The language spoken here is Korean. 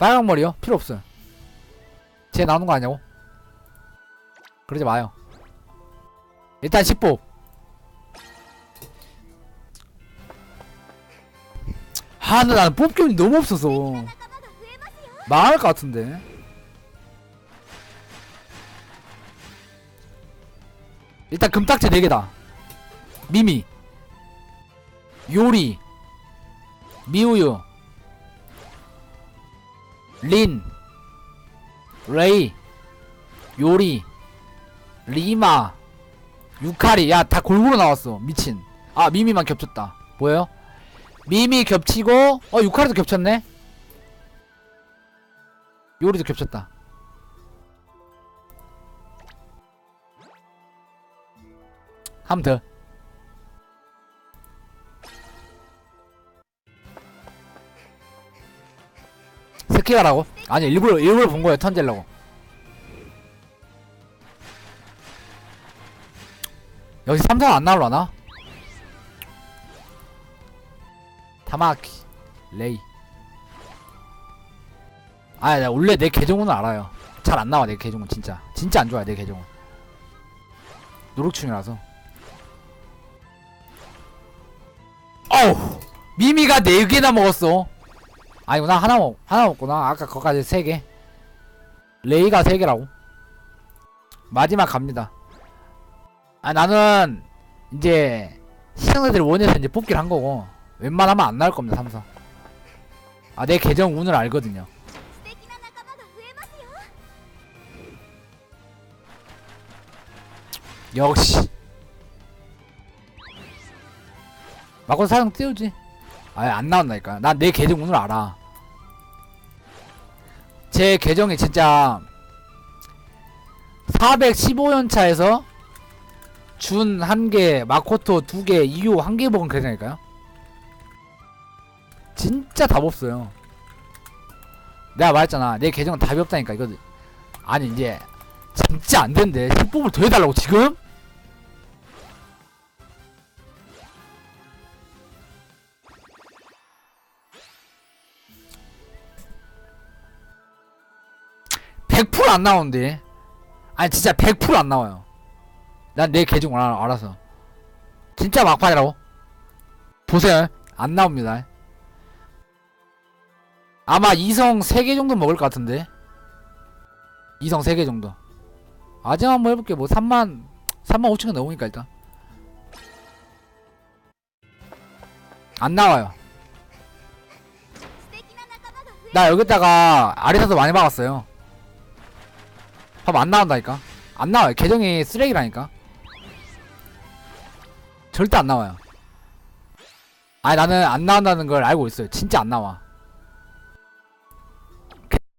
빨강 머리요? 필요 없어요. 쟤 나오는 거 아니냐고? 그러지 마요. 일단 10보. 아, 근데 나는 뽑기 운이 너무 없어서. 망할 것 같은데. 일단 금딱지 4개다. 미미. 요리. 미우유. 린. 레이. 요리. 리마. 유카리. 야, 다 골고루 나왔어. 미친. 아, 미미만 겹쳤다. 뭐예요? 미미 겹치고, 어, 유카리도 겹쳤네? 요리도 겹쳤다. 한번 더. 스키가라고? 아니 일부러 일부러 본 거예요 턴젤라고. 여기 삼성 안 나올라나? 타마키 레이. 아, 나 원래 내 계정은 알아요. 잘 안 나와 내 계정은 진짜 진짜 안 좋아요 내 계정은. 노력충이라서. 어우 미미가 4개나 먹었어 아니구나 하나 먹 하나 먹구나 아까 거까지 세 개. 레이가 세 개라고. 마지막 갑니다. 아 나는 이제 시청자들이 원해서 이제 뽑기를 한 거고 웬만하면 안 나올 겁니다 삼성. 아 내 계정 운을 알거든요. 역시 마고 사용 띄우지 아예 안 나온다니까 난 내 계정 운을 알아 제 계정이 진짜 415연차에서 준 한개 마코토 두개 이호 한개 먹은 계정일까요? 진짜 답 없어요. 내가 말했잖아. 내 계정은 답이 없다니까. 이거 아니 이제 진짜 안 된대. 10뽑을 더 해달라고 지금? 100%안 나오는데. 아니 진짜 100%안 나와요. 난 내 계정 알아, 알아서. 진짜 막판이라고? 보세요. 안 나옵니다. 아마 이성 3개 정도 먹을 것 같은데. 이성 3개 정도. 아직 한번 해볼게 뭐 3만 3만 5천원 넘으니까 일단. 안 나와요. 나 여기다가 아리사도 많이 박았어요. 봐봐 안 나온다니까. 안 나와요. 계정이 쓰레기라니까. 절대 안 나와요. 아니 나는 안 나온다는 걸 알고 있어요. 진짜 안 나와